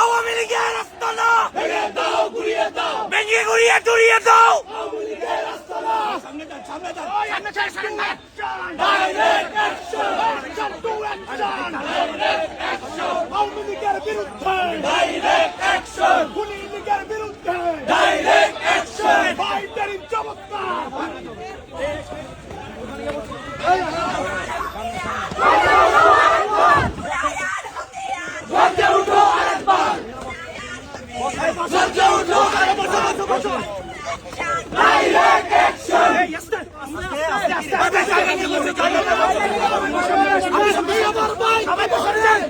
আওয়ামী লীগের আস্তানা ভেঙে ঘুরিয়ে ঘুরিয়ে দাও বিরুদ্ধে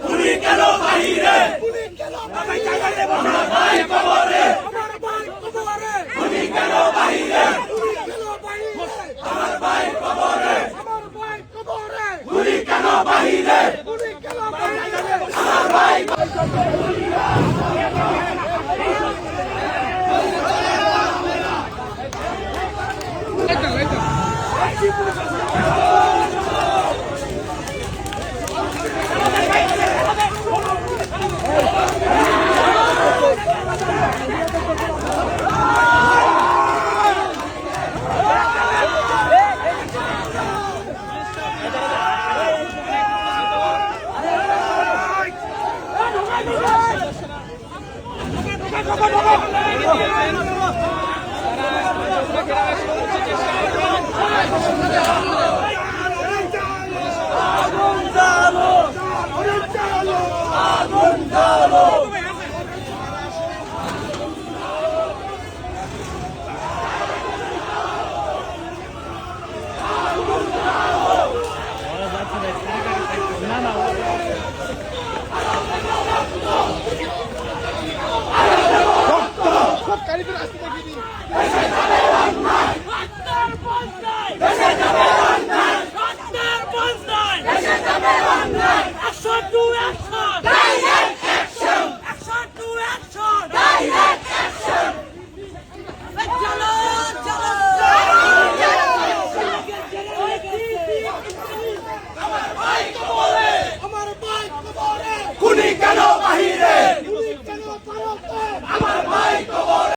গুলি কেন বাহিরে খুনি কেন আমি ঢোকা Ele virou assim.